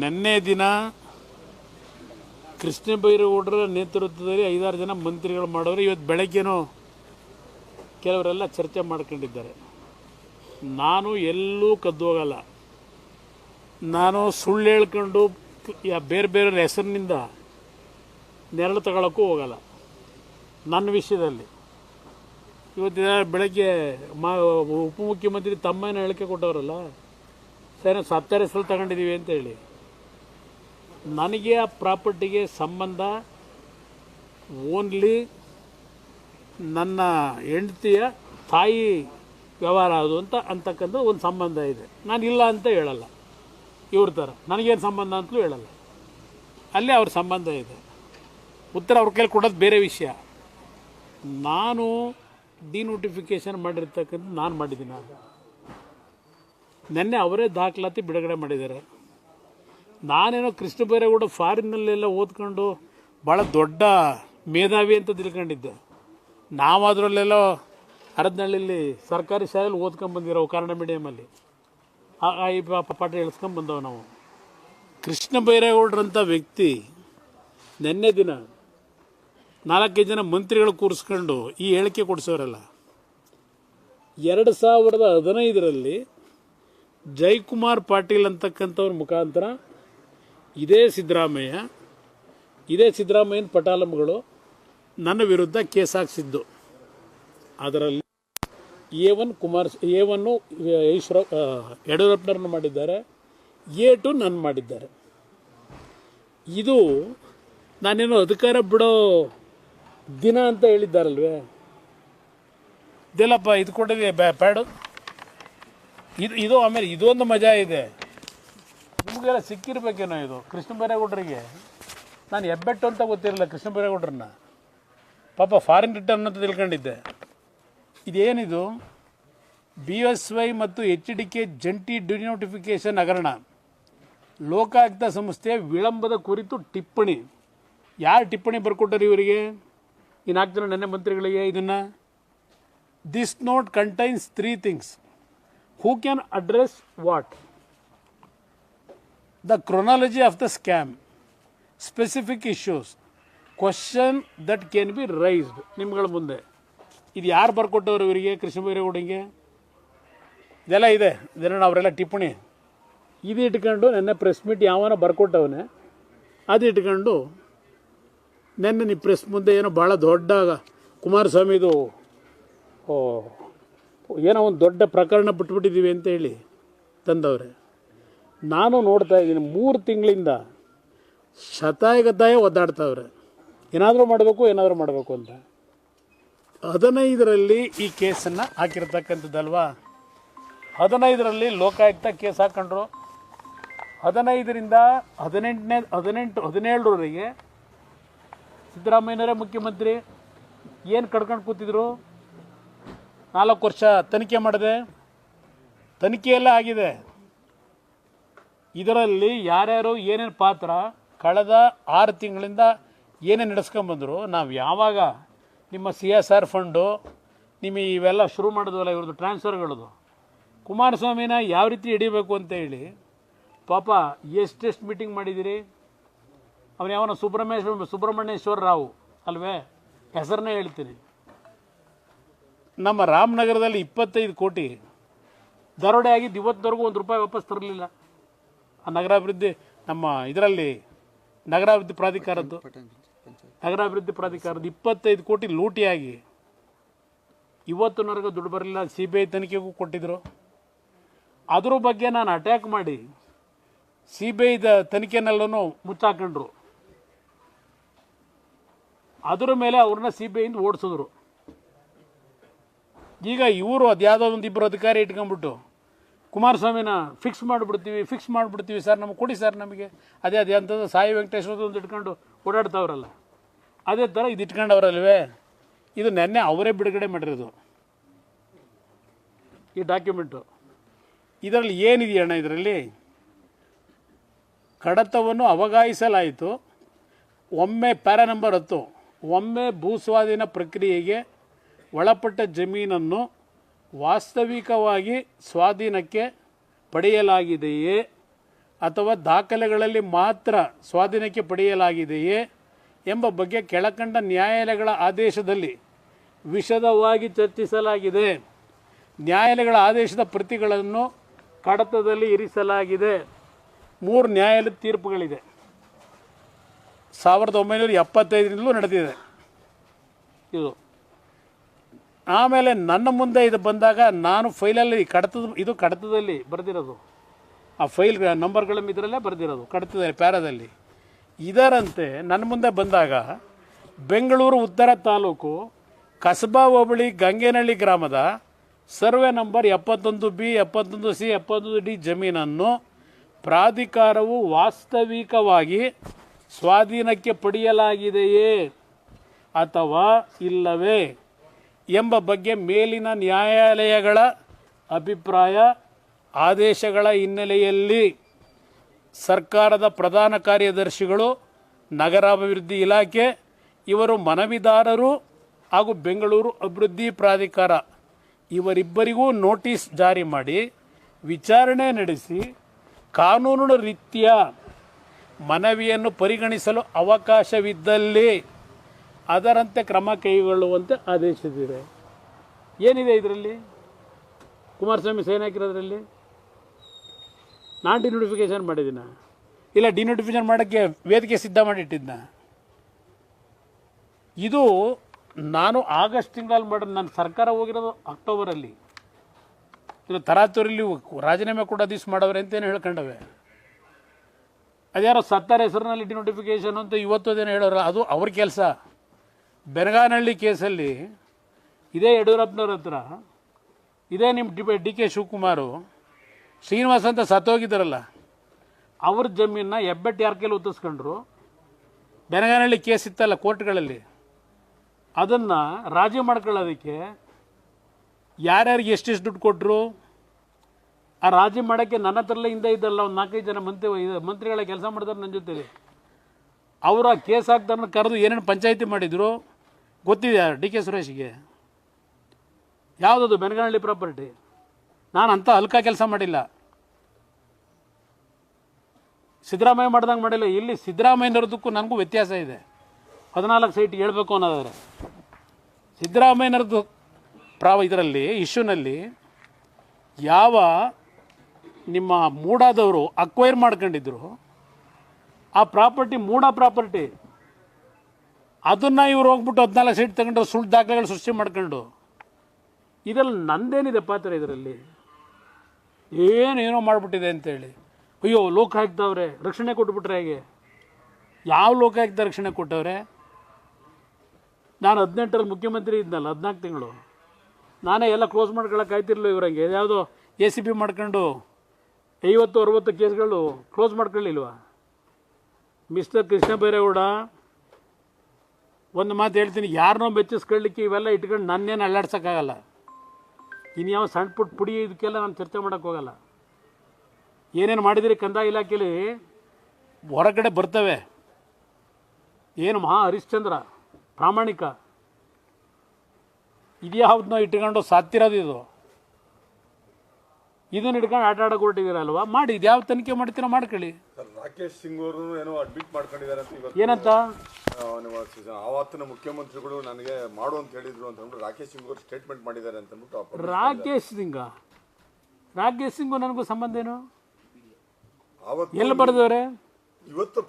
ನಿನ್ನೆ ದಿನ ಕೃಷ್ಣ ಬೈರೇಗೌಡರ ನೇತೃತ್ವದಲ್ಲಿ ಐದಾರು ಜನ ಮಂತ್ರಿಗಳು ಮಾಡೋರು. ಇವತ್ತು ಬೆಳಗ್ಗೆನೂ ಕೆಲವರೆಲ್ಲ ಚರ್ಚೆ ಮಾಡ್ಕೊಂಡಿದ್ದಾರೆ. ನಾನು ಎಲ್ಲೂ ಕದ್ದು ಹೋಗಲ್ಲ. ನಾನು ಸುಳ್ಳು ಹೇಳ್ಕೊಂಡು ಬೇರೆ ಬೇರೆ ಹೆಸರಿನಿಂದ ನೆರಳು ತಗೊಳ್ಳೋಕ್ಕೂ ಹೋಗಲ್ಲ. ನನ್ನ ವಿಷಯದಲ್ಲಿ. ಇವತ್ತಿನ ಬೆಳಗ್ಗೆ ಮಾ ಉಪಮುಖ್ಯಮಂತ್ರಿ ತಮ್ಮನ ಹೇಳಿಕೆ ಕೊಟ್ಟವರಲ್ಲ. ಸರಿ ಸತ್ತರ ಹೆಸರು ತಗೊಂಡಿದ್ದೀವಿ ಅಂತ ಹೇಳಿ. ನನಗೆ ಆ ಪ್ರಾಪರ್ಟಿಗೆ ಸಂಬಂಧ ಓನ್ಲಿ ನನ್ನ ಹೆಂಡತಿಯ ತಾಯಿ ವ್ಯವಹಾರ ಅದು ಅಂತ ಅಂತಕ್ಕಂಥ ಒಂದು ಸಂಬಂಧ ಇದೆ. ನಾನು ಇಲ್ಲ ಅಂತ ಹೇಳಲ್ಲ. ಇವ್ರ ಥರ. ನನಗೇನು ಸಂಬಂಧ ಅಂತಲೂ ಹೇಳಲ್ಲ. ಅಲ್ಲೇ ಅವ್ರ ಸಂಬಂಧ ಇದೆ. ಉತ್ತರ ಅವ್ರ ಕೈಲಿ ಕೊಡೋದು ಬೇರೆ ವಿಷಯ. ನಾನು ಡಿನೋಟಿಫಿಕೇಷನ್ ಮಾಡಿರ್ತಕ್ಕಂಥ ನಾನು ಮಾಡಿದ್ದೀನಿ. ನಾನು. ನಿನ್ನೆ ಅವರೇ ದಾಖಲಾತಿ ಬಿಡುಗಡೆ ಮಾಡಿದ್ದಾರೆ. ನಾನೇನೋ ಕೃಷ್ಣ ಬೈರೇಗೌಡ ಫಾರಿನ್ನಲ್ಲೆಲ್ಲ ಓದ್ಕೊಂಡು ಭಾಳ ದೊಡ್ಡ ಮೇಧಾವಿ ಅಂತ ತಿಳ್ಕೊಂಡಿದ್ದೆ. ನಾವು ಅದರಲ್ಲೆಲ್ಲೋ ಹರದನಹಳ್ಳಿಲಿ ಸರ್ಕಾರಿ ಶಾಲೆಯಲ್ಲಿ ಓದ್ಕೊಂಡು ಬಂದಿರೋ ಕನ್ನಡ ಮೀಡಿಯಮಲ್ಲಿ ಈ ಪಾಠ ಹೇಳ್ಸ್ಕೊಂಡು ಬಂದವ ನಾವು. ಕೃಷ್ಣ ಬೈರೇಗೌಡ್ರಂಥ ವ್ಯಕ್ತಿ ನಿನ್ನೆ ದಿನ ನಾಲ್ಕೈದು ಜನ ಮಂತ್ರಿಗಳು ಕೂರಿಸ್ಕೊಂಡು ಈ ಹೇಳಿಕೆ ಕೊಡಿಸೋರಲ್ಲ. ಎರಡು ಸಾವಿರದ ಹದಿನೈದರಲ್ಲಿ ಜೈಕುಮಾರ್ ಪಾಟೀಲ್ ಅಂತಕ್ಕಂಥವ್ರ ಮುಖಾಂತರ ಇದೇ ಸಿದ್ದರಾಮಯ್ಯ, ಇದೇ ಸಿದ್ದರಾಮಯ್ಯನ ಪಟಾಲಂಗಳು ನನ್ನ ವಿರುದ್ಧ ಕೇಸ್ ಹಾಕ್ಸಿದ್ದು. ಅದರಲ್ಲಿ A one Kumar, A one Eshwara ಯಡಿಯೂರಪ್ಪನವ್ರನ್ನ ಮಾಡಿದ್ದಾರೆ, ಎ ಟು ನನ್ನ ಮಾಡಿದ್ದಾರೆ. ಇದು ನಾನೇನು ಅಧಿಕಾರ ಬಿಡೋ ದಿನ ಅಂತ ಹೇಳಿದ್ದಾರಲ್ವೇ? ಇದೆಲ್ಲಪ್ಪ, ಇದು ಕೊಟ್ಟಿದೆ ಬ್ಯಾ, ಪ್ಯಾಡು. ಇದು ಇದು ಆಮೇಲೆ ಇದೊಂದು ಮಜಾ ಇದೆ. ನಿಮಗೆಲ್ಲ ಸಿಕ್ಕಿರ್ಬೇಕೇನೋ ಇದು? ಕೃಷ್ಣ ಬೈರೇಗೌಡರಿಗೆ? ನಾನು ಹೆಬ್ಬೆಟ್ಟು ಅಂತ ಗೊತ್ತಿರಲಿಲ್ಲ ಕೃಷ್ಣ ಬೈರೇಗೌಡ್ರನ್ನ. ಪಾಪ ಫಾರಿನ್ ರಿಟರ್ನ್ ಅಂತ ತಿಳ್ಕೊಂಡಿದ್ದೆ. ಇದೇನಿದು? ಬಿ ಎಸ್ ವೈ ಮತ್ತು ಎಚ್ ಡಿ ಕೆ ಜಂಟಿ ಡಿನೋಟಿಫಿಕೇಷನ್ ಹಗರಣ. ಲೋಕಾಯುಕ್ತ ಸಂಸ್ಥೆಯ ವಿಳಂಬದ ಕುರಿತು ಟಿಪ್ಪಣಿ. ಯಾರು ಟಿಪ್ಪಣಿ ಬರ್ಕೊಟ್ಟರು ಇವರಿಗೆ? ಈ ನಾಲ್ಕು ಜನ ನೆನ್ನೆ ಮಂತ್ರಿಗಳಿಗೆ ಇದನ್ನು. This note contains three things who can address what the chronology of the scam specific issues question that can be raised ನಿಮ್ಗಳ ಮುಂದೆ. ಇದು ಯಾರು ಬರ್ಕೊಟ್ಟವ್ರು ಇವರಿಗೆ? ಕೃಷ್ಣ ಬೈರೇಗೌಡಂಗೆ ಇದೆಲ್ಲ ಇದೆ. ಇದನ್ನ ಅವರೆಲ್ಲ ಟಿಪ್ಪಣಿ. ಇದು ಇಟ್ಕೊಂಡು ನೆನ್ನೆ ಪ್ರೆಸ್ ಮೀಟ್ ಯಾವನ ಬರ್ಕೊಟ್ಟವನೆ. ಅದು ಇಟ್ಕೊಂಡು ನೆನ್ನೆ ನೀವು ಪ್ರೆಸ್ ಮುಂದೆ ಏನೋ ಭಾಳ ದೊಡ್ಡ ಕುಮಾರಸ್ವಾಮಿದು, ಓ, ಏನೋ ಒಂದು ದೊಡ್ಡ ಪ್ರಕರಣ ಬಿಟ್ಬಿಟ್ಟಿದ್ದೀವಿ ಅಂತ ಹೇಳಿ ತಂದವ್ರೆ. ನಾನು ನೋಡ್ತಾ ಇದ್ದೀನಿ, ಮೂರು ತಿಂಗಳಿಂದ ಶತಾಯಗತಾಯ ಒದ್ದಾಡ್ತಾವ್ರೆ. ಏನಾದರೂ ಮಾಡಬೇಕು ಏನಾದರೂ ಮಾಡಬೇಕು ಅಂತ. ಹದಿನೈದರಲ್ಲಿ ಈ ಕೇಸನ್ನು ಹಾಕಿರ್ತಕ್ಕಂಥದ್ದಲ್ವಾ? ಹದಿನೈದರಲ್ಲಿ ಲೋಕಾಯುಕ್ತ ಕೇಸ್ ಹಾಕೊಂಡ್ರು. ಹದಿನೈದರಿಂದ ಹದಿನೆಂಟನೇ, ಹದಿನೆಂಟು, ಹದಿನೇಳರವರೆಗೆ ಸಿದ್ದರಾಮಯ್ಯನವರೇ ಮುಖ್ಯಮಂತ್ರಿ. ಏನು ಕಡ್ಕೊಂಡು ಕೂತಿದ್ರು? ನಾಲ್ಕು ವರ್ಷ ತನಿಖೆ ಮಾಡಿದೆ. ತನಿಖೆಯೆಲ್ಲ ಆಗಿದೆ. ಇದರಲ್ಲಿ ಯಾರ್ಯಾರು ಏನೇನು ಪಾತ್ರ ಕಳೆದ ಆರು ತಿಂಗಳಿಂದ ಏನೇನು ನಡೆಸ್ಕೊಂಬಂದರು ನಾವು ಯಾವಾಗ ನಿಮ್ಮ ಸಿ ಎಸ್ ಆರ್ ಫಂಡು ನಿಮ್ಮ ಇವೆಲ್ಲ ಶುರು ಮಾಡಿದ್ವಲ್ಲ ಇವ್ರದ್ದು ಟ್ರಾನ್ಸ್ಫರ್ಗಳದು ಕುಮಾರಸ್ವಾಮಿನ ಯಾವ ರೀತಿ ಹಿಡಿಬೇಕು ಅಂತ ಹೇಳಿ, ಪಾಪ ಎಷ್ಟೆಷ್ಟು ಮೀಟಿಂಗ್ ಮಾಡಿದ್ದೀರಿ ಅವನು ಯಾವನ ಸುಬ್ರಹ್ಮೇಶ್ವರ ಸುಬ್ರಹ್ಮಣ್ಯೇಶ್ವರ ರಾವ್ ಅಲ್ವೇ? ಹೆಸರನ್ನೇ ಹೇಳ್ತೀನಿ. ನಮ್ಮ ರಾಮನಗರದಲ್ಲಿ ಇಪ್ಪತ್ತೈದು ಕೋಟಿ, ದರೋಡೆ ಆಗಿದ್ದು ಇವತ್ತವರೆಗೂ ಒಂದು ರೂಪಾಯಿ ವಾಪಸ್ ತರಲಿಲ್ಲ. ಆ ನಗರಾಭಿವೃದ್ಧಿ ನಮ್ಮ ಇದರಲ್ಲಿ ನಗರಾಭಿವೃದ್ಧಿ ಪ್ರಾಧಿಕಾರದ್ದು ನಗರಾಭಿವೃದ್ಧಿ ಪ್ರಾಧಿಕಾರದ ಇಪ್ಪತ್ತೈದು ಕೋಟಿ ಲೂಟಿಯಾಗಿ ಇವತ್ತಿನವರೆಗೂ ದುಡ್ಡು ಬರಲಿಲ್ಲ. ಸಿ ಬಿ ಐ ತನಿಖೆಗೂ ಕೊಟ್ಟಿದ್ರು. ಅದ್ರ ಬಗ್ಗೆ ನಾನು ಅಟ್ಯಾಕ್ ಮಾಡಿ ಸಿ ಬಿ ಐದ ತನಿಖೆನೆಲ್ಲೂ ಮುಚ್ಚಾಕೊಂಡ್ರು. ಅದರ ಮೇಲೆ ಅವ್ರನ್ನ ಸಿ ಬಿ ಐಯಿಂದ ಓಡಿಸಿದ್ರು. ಈಗ ಇವರು ಅದ್ಯಾವುದೋ ಒಂದು ಇಬ್ಬರು ಅಧಿಕಾರಿ ಇಟ್ಕೊಂಡ್ಬಿಟ್ಟು ಕುಮಾರಸ್ವಾಮಿನ ಫಿಕ್ಸ್ ಮಾಡಿಬಿಡ್ತೀವಿ ಫಿಕ್ಸ್ ಮಾಡಿಬಿಡ್ತೀವಿ ಸರ್ ನಮಗೆ ಕೊಡಿ ಸರ್ ನಮಗೆ. ಅದೇ ಅದೇ ಅಂತಂದ್ರೆ ಸಾಯಿ ವೆಂಕಟೇಶ್ವರ ಒಂದು ಇಟ್ಕೊಂಡು ಓಡಾಡ್ತಾವ್ರಲ್ಲ. ಅದೇ ಥರ ಇದು ಇಟ್ಕೊಂಡವ್ರಲ್ವೇ? ಇದು ನೆನ್ನೆ ಅವರೇ ಬಿಡುಗಡೆ ಮಾಡಿರೋದು. ಈ ಡಾಕ್ಯುಮೆಂಟು ಇದರಲ್ಲಿ ಏನಿದೆಯಣ್ಣ ಇದರಲ್ಲಿ? ಕಡತವನ್ನು ಅವಗಾಯಿಸಲಾಯಿತು ಒಮ್ಮೆ ಪ್ಯಾರಾ ನಂಬರ್ ಹತ್ತು. ಒಮ್ಮೆ ಭೂಸ್ವಾಧೀನ ಪ್ರಕ್ರಿಯೆಗೆ ಒಳಪಟ್ಟ ಜಮೀನನ್ನು ವಾಸ್ತವಿಕವಾಗಿ ಸ್ವಾಧೀನಕ್ಕೆ ಪಡೆಯಲಾಗಿದೆಯೇ ಅಥವಾ ದಾಖಲೆಗಳಲ್ಲಿ ಮಾತ್ರ ಸ್ವಾಧೀನಕ್ಕೆ ಪಡೆಯಲಾಗಿದೆಯೇ ಎಂಬ ಬಗ್ಗೆ ಕೆಳಕಂಡ ನ್ಯಾಯಾಲಯಗಳ ಆದೇಶದಲ್ಲಿ ವಿಷದವಾಗಿ ಚರ್ಚಿಸಲಾಗಿದೆ. ನ್ಯಾಯಾಲಯಗಳ ಆದೇಶದ ಪ್ರತಿಗಳನ್ನು ಕಡತದಲ್ಲಿ ಇರಿಸಲಾಗಿದೆ. ಮೂರು ನ್ಯಾಯಾಲಯದ ತೀರ್ಪುಗಳಿದೆ. ಸಾವಿರದ ಒಂಬೈನೂರ ಎಪ್ಪತ್ತೈದರಿಂದಲೂ ನಡೆದಿದೆ. ಇದು. ಆಮೇಲೆ ನನ್ನ ಮುಂದೆ ಇದು ಬಂದಾಗ ನಾನು ಫೈಲಲ್ಲಿ ಕಡತದ, ಇದು ಕಡತದಲ್ಲಿ ಬರೆದಿರೋದು. ಆ ಫೈಲ್, ನಂಬರ್ಗಳ ಇದರಲ್ಲೇ ಬರೆದಿರೋದು, ಕಡತದಲ್ಲಿ, ಪ್ಯಾರದಲ್ಲಿ. ಇದರಂತೆ ನನ್ನ ಮುಂದೆ ಬಂದಾಗ ಬೆಂಗಳೂರು ಉತ್ತರ ತಾಲೂಕು ಕಸಬಾ ಹೋಬಳಿ ಗಂಗೇನಹಳ್ಳಿ ಗ್ರಾಮದ ಸರ್ವೆ ನಂಬರ್ ಎಪ್ಪತ್ತೊಂದು ಬಿ, ಎಪ್ಪತ್ತೊಂದು ಸಿ, ಎಪ್ಪತ್ತೊಂದು ಡಿ ಜಮೀನನ್ನು ಪ್ರಾಧಿಕಾರವು ವಾಸ್ತವಿಕವಾಗಿ ಸ್ವಾಧೀನಕ್ಕೆ ಪಡೆಯಲಾಗಿದೆಯೇ ಅಥವಾ ಇಲ್ಲವೇ? ಎಂಬ ಬಗ್ಗೆ ಮೇಲಿನ ನ್ಯಾಯಾಲಯಗಳ ಅಭಿಪ್ರಾಯ, ಆದೇಶಗಳ ಹಿನ್ನೆಲೆಯಲ್ಲಿ ಸರ್ಕಾರದ ಪ್ರಧಾನ ಕಾರ್ಯದರ್ಶಿಗಳು, ನಗರಾಭಿವೃದ್ಧಿ ಇಲಾಖೆ, ಇವರು ಮನವಿದಾರರು ಹಾಗೂ ಬೆಂಗಳೂರು ಅಭಿವೃದ್ಧಿ ಪ್ರಾಧಿಕಾರ. ಇವರಿಬ್ಬರಿಗೂ ನೋಟಿಸ್ ಜಾರಿ ಮಾಡಿ ವಿಚಾರಣೆ ನಡೆಸಿ ಕಾನೂನು ರೀತಿಯ ಮನವಿಯನ್ನು ಪರಿಗಣಿಸಲು ಅವಕಾಶವಿದ್ದಲ್ಲಿ ಅದರಂತೆ ಕ್ರಮ ಕೈಗೊಳ್ಳುವಂತೆ ಆದೇಶಿಸಿದೆ. ಏನಿದೆ ಇದರಲ್ಲಿ? ಕುಮಾರಸ್ವಾಮಿ ಸೈನ್ ಹಾಕಿರೋದ್ರಲ್ಲಿ? ನಾನು ಡಿನೋಟಿಫಿಕೇಷನ್ ಮಾಡಿದ್ದೀನ? ಇಲ್ಲ ಡಿನೋಟಿಫಿಕೇಶನ್ ಮಾಡೋಕ್ಕೆ ವೇದಿಕೆ ಸಿದ್ಧ ಮಾಡಿಟ್ಟಿದ್ನ? ಇದು ನಾನು ಆಗಸ್ಟ್ ತಿಂಗಳಲ್ಲಿ ಮಾಡೋದು ನನ್ನ ಸರ್ಕಾರ ಹೋಗಿರೋದು ಅಕ್ಟೋಬರಲ್ಲಿ. ಇದು ತರಾತುರಿಲಿ ರಾಜೀನಾಮೆ ಕೂಡ ದಿವ್ಸ ಮಾಡವ್ರೆ ಅಂತೇನು ಹೇಳ್ಕೊಂಡವೆ. ಅದ್ಯಾರೋ ಸರ್ಕಾರ ಹೆಸರಿನಲ್ಲಿ ಡಿನೋಟಿಫಿಕೇಷನ್ ಅಂತ ಇವತ್ತು ಅದೇನು ಹೇಳೋರು ಅದು ಅವ್ರ ಕೆಲಸ. ಬೆನಗಾನಹಳ್ಳಿ ಕೇಸಲ್ಲಿ ಇದೇ ಯಡಿಯೂರಪ್ಪನವ್ರ ಹತ್ರ, ಇದೇ ನಿಮ್ಮ D D K Shivakumar, Srinivas ಅಂತ ಸತ್ತೋಗಿದ್ದಾರಲ್ಲ, ಅವ್ರ ಜಮೀನನ್ನ ಹೆಬ್ಬೆಟ್ಟು ಯಾರ ಕೈಲಿ ಒತ್ತಿಸ್ಕೊಂಡ್ರು ಬೆನಗಾನಹಳ್ಳಿ ಕೇಸ್ ಇತ್ತಲ್ಲ ಕೋರ್ಟ್ಗಳಲ್ಲಿ. ಅದನ್ನು ರಾಜಿ ಮಾಡ್ಕೊಳ್ಳೋದಕ್ಕೆ ಯಾರ್ಯಾರಿಗೆ ಎಷ್ಟೆಷ್ಟು ದುಡ್ಡು ಕೊಟ್ಟರು ಆ ರಾಜಿ ಮಾಡೋಕ್ಕೆ ನನ್ನ ಹತ್ರಲ್ಲೇ ಹಿಂದೆ ಇದ್ದಲ್ಲ ಒಂದು ನಾಲ್ಕೈದು ಜನ ಮಂತ್ರಿ ಮಂತ್ರಿಗಳ ಕೆಲಸ ಮಾಡಿದಾರೆ ನನ್ನ ಜೊತೆಲಿ. ಅವರ ಕೇಸ್ ಹಾಕ್ತಾರನ್ನ ಕರೆದು ಏನೇನು ಪಂಚಾಯಿತಿ ಮಾಡಿದ್ರು? ಗೊತ್ತಿದೆ ಡಿ ಕೆ ಸುರೇಶ್ಗೆ. ಯಾವುದದು? ಬೆನಗನಹಳ್ಳಿ ಪ್ರಾಪರ್ಟಿ. ನಾನು ಅಂಥ ಅಲ್ಕ ಕೆಲಸ ಮಾಡಿಲ್ಲ. ಸಿದ್ದರಾಮಯ್ಯ ಮಾಡ್ದಂಗೆ ಮಾಡಿಲ್ಲ. ಇಲ್ಲಿ ಸಿದ್ದರಾಮಯ್ಯನವ್ರದಕ್ಕೂ ನನಗೂ ವ್ಯತ್ಯಾಸ ಇದೆ. ಹದಿನಾಲ್ಕು ಸೈಟ್ ಹೇಳಬೇಕು ಅನ್ನೋದಾದರೆ. ಸಿದ್ದರಾಮಯ್ಯನವ್ರದ್ದು ಪ್ರಾವ ಇದರಲ್ಲಿ, ಇಶ್ಯೂನಲ್ಲಿ ಯಾವ ನಿಮ್ಮ ಮೂಡಾದವರು ಅಕ್ವೈರ್ ಮಾಡ್ಕೊಂಡಿದ್ರು, ಆ ಪ್ರಾಪರ್ಟಿ ಮೂಡಾ ಪ್ರಾಪರ್ಟಿ ಅದನ್ನು ಇವ್ರು ಹೋಗ್ಬಿಟ್ಟು ಹದಿನಾಲ್ಕು ಸೀಟ್ ತಗೊಂಡು ಸುಳ್ಳು ದಾಖಲೆಗಳು ಸೃಷ್ಟಿ ಮಾಡ್ಕೊಂಡು. ಇದರಲ್ಲಿ ನಂದೇನಿದೆ ಪಾತ್ರ ಇದರಲ್ಲಿ? ಏನೇನೋ ಮಾಡಿಬಿಟ್ಟಿದೆ ಅಂತೇಳಿ. ಅಯ್ಯೋ ಲೋಕ ಹಾಕ್ದವ್ರೆ ರಕ್ಷಣೆ ಕೊಟ್ಬಿಟ್ರೆ ಹೇಗೆ? ಯಾವ ಲೋಕಾಯುಕ್ತ ರಕ್ಷಣೆ ಕೊಟ್ಟವ್ರೆ? ನಾನು ಹದಿನೆಂಟರಲ್ಲಿ ಮುಖ್ಯಮಂತ್ರಿ ಇದ್ನಲ್ಲ, ಹದಿನಾಲ್ಕು ತಿಂಗಳು. ನಾನೇ ಎಲ್ಲ ಕ್ಲೋಸ್ ಮಾಡ್ಕೊಳಕ್ಕೆ ಆಯ್ತಿರ್ಲಿಲ್ಲ ಇವ್ರಂಗೆ ಯಾವುದೋ ಎ ಸಿ ಬಿ ಮಾಡ್ಕೊಂಡು ಐವತ್ತು, ಅರವತ್ತು ಕೇಸ್ಗಳು ಕ್ಲೋಸ್ ಮಾಡ್ಕೊಳ್ಳಿಲ್ವಾ ಮಿಸ್ಟರ್ ಕೃಷ್ಣ ಬೈರೇಗೌಡ ಒಂದು ಮಾತು ಹೇಳ್ತೀನಿ, ಯಾರನ್ನೋ ಬೆಚ್ಚಿಸ್ಕೊಳ್ಳಿಕ್ಕೆ ಇವೆಲ್ಲ ಇಟ್ಕೊಂಡು ನನ್ನೇನು ಅಲ್ಲಾಡ್ಸೋಕ್ಕಾಗಲ್ಲ. ಇನ್ಯಾವ ಯಾವ ಸಣ್ಣ ಪುಟ್ಟ ಪುಡಿ ಇದಕ್ಕೆಲ್ಲ ನಾನು ಚರ್ಚೆ ಮಾಡೋಕ್ಕೆ ಹೋಗಲ್ಲ. ಏನೇನು ಮಾಡಿದಿರಿ ಕಂದಾಯ ಇಲಾಖೆಯಲ್ಲಿ ಹೊರಗಡೆ ಬರ್ತವೆ. ಏನು ಮಹಾ ಹರಿಶ್ಚಂದ್ರ, ಪ್ರಾಮಾಣಿಕ. ಇದ್ಯಾವ್ದನ್ನೋ ಇಟ್ಕೊಂಡು ಸಾತ್ತಿರೋದು ಇದು ಇದನ್ನ ಹಿಡ್ಕೊಂಡು ಆಟ ಆಡಕ್ ಹೊರಟಿದ್ದೀರಲ್ವಾ? ಮಾಡಿ ಇದು ಯಾವ ತನಿಖೆ ಮಾಡ್ತೀರಾ ಮಾಡ್ಕೊಳ್ಳಿ. ರಾಕೇಶ್ ಸಿಂಗ್ ಅವರು ಏನೋ ಅಡ್ಮಿಟ್ ಮಾಡ್ಕೊಂಡಿದ್ದಾರೆ ಅಂತ ಇವತ್ತು ಏನಂತ? ಆವತ್ತಿನ ಮುಖ್ಯಮಂತ್ರಿಗಳು ನನಗೆ ಮಾಡು ಅಂತ ಹೇಳಿದ್ರು ಅಂತ ಅಂದ್ಬಿಟ್ಟು ರಾಕೇಶ್ ಸಿಂಗ್ ಅವರು ಸ್ಟೇಟ್ಮೆಂಟ್ ಮಾಡಿದ್ದಾರೆ ಅಂತ ಅಂದ್ಬಿಟ್ಟು ರಾಕೇಶ್ ಸಿಂಗ? ರಾಕೇಶ್ ಸಿಂಗು ನನಗೂ ಸಂಬಂಧ ಏನು? ಎಲ್ಲಿ ಬರೆದವ್ರೆ? ಇವತ್ತು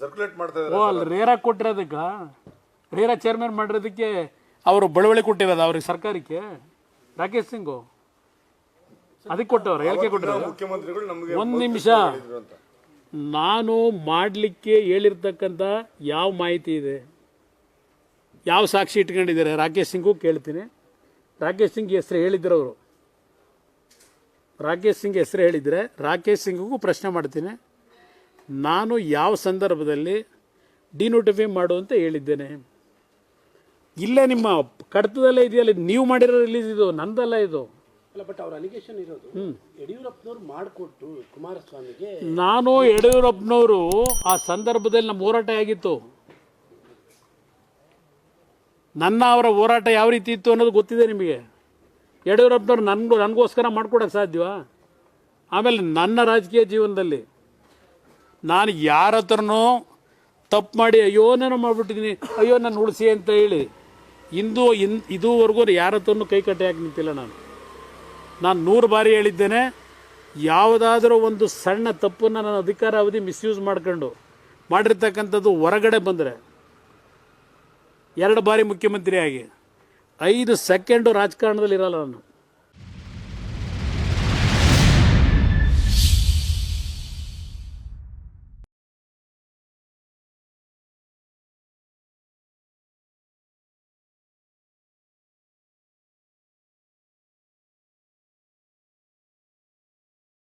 ಸರ್ಕ್ಯುಲೇಟ್ ಮಾಡ್ತಾ ಓ ಇದ್ದಾರೆ ಅಲ್ಲಿ ರೇರಾ ಕೊಟ್ಟಿರೋದಕ್ಕ? ರೇರಾ ಚೇರ್ಮನ್ ಮಾಡಿರೋದಕ್ಕೆ ಅವರು ಬಳುವಳಿ ಕೊಟ್ಟಿರೋದು ಅವ್ರಿಗೆ ಸರ್ಕಾರಕ್ಕೆ? ರಾಕೇಶ್ ಸಿಂಗು? ಅದಕ್ಕೆ ಕೊಟ್ಟವ್ರು ಹೇಳಿಕೆ ಕೊಟ್ಟರು ಮುಖ್ಯಮಂತ್ರಿಗಳು ನಮಗೆ ಒಂದು ನಿಮಿಷ. ನಾನು ಮಾಡಲಿಕ್ಕೆ ಹೇಳಿರ್ತಕ್ಕಂಥ ಯಾವ ಮಾಹಿತಿ ಇದೆ? ಯಾವ ಸಾಕ್ಷಿ ಇಟ್ಕೊಂಡಿದ್ದಾರೆ? ರಾಕೇಶ್ ಸಿಂಗು ಕೇಳ್ತೀನಿ. ರಾಕೇಶ್ ಸಿಂಗ್ ಹೆಸರು ಹೇಳಿದ್ರು ಅವರು. ರಾಕೇಶ್ ಸಿಂಗ್ ಹೆಸರು ಹೇಳಿದರೆ ರಾಕೇಶ್ ಸಿಂಗಿಗೂ ಪ್ರಶ್ನೆ ಮಾಡ್ತೀನಿ. ನಾನು ಯಾವ ಸಂದರ್ಭದಲ್ಲಿ ಡಿನೋಟಿಫೈ ಮಾಡು ಅಂತ ಹೇಳಿದ್ದೇನೆ? ಇಲ್ಲೇ ನಿಮ್ಮ ಕಡತದಲ್ಲೇ ಇದೆಯಲ್ಲ ನೀವು ಮಾಡಿರೋ ರಿಲೀಸ್ ಇದು ನಂದಲ್ಲ ಇದು. ಅಲ್ಲ ಬಟ್ ಅವ್ರ ಅಲಿಗೇಷನ್ ಇರೋದು ಯಡಿಯೂರಪ್ಪನವ್ರು ಮಾಡಿಕೊಟ್ಟು ಕುಮಾರಸ್ವಾಮಿಗೆ ನಾನು ಯಡಿಯೂರಪ್ಪನವರು ಆ ಸಂದರ್ಭದಲ್ಲಿ ನಮ್ಮ ಹೋರಾಟ ಆಗಿತ್ತು ನನ್ನ ಅವರ ಹೋರಾಟ ಯಾವ ರೀತಿ ಇತ್ತು ಅನ್ನೋದು ಗೊತ್ತಿದೆ ನಿಮಗೆ? ಯಡಿಯೂರಪ್ಪನವ್ರು ನನಗೂ ನನಗೋಸ್ಕರ ಮಾಡ್ಕೊಡಕ್ಕೆ ಸಾಧ್ಯವಾ? ಆಮೇಲೆ ನನ್ನ ರಾಜಕೀಯ ಜೀವನದಲ್ಲಿ ನಾನು ಯಾರ ಹತ್ರನೂ ತಪ್ಪು ಮಾಡಿ ಅಯ್ಯೋ ನಾನು ಮಾಡಿಬಿಟ್ಟಿದ್ದೀನಿ ಅಯ್ಯೋ ನಾನು ಉಳಿಸಿ ಅಂತ ಹೇಳಿ ಇಂದು ಇನ್ ಇದುವರೆಗೂ ಯಾರ ಹತ್ರನೂ ಕೈ ಕಟ್ಟಿ ಹಾಕಿ ನಿಂತಿಲ್ಲ ನಾನು. ನಾನು ನೂರು ಬಾರಿ ಹೇಳಿದ್ದೇನೆ, ಯಾವುದಾದ್ರೂ ಒಂದು ಸಣ್ಣ ತಪ್ಪನ್ನು ನನ್ನ ಅಧಿಕಾರ ಅವಧಿ ಮಿಸ್ಯೂಸ್ ಮಾಡ್ಕೊಂಡು ಮಾಡಿರ್ತಕ್ಕಂಥದ್ದು ಹೊರಗಡೆ ಬಂದರೆ, ಎರಡು ಬಾರಿ ಮುಖ್ಯಮಂತ್ರಿಯಾಗಿ, ಐದು ಸೆಕೆಂಡು ರಾಜಕಾರಣದಲ್ಲಿ ಇರಲ್ಲ ನಾನು.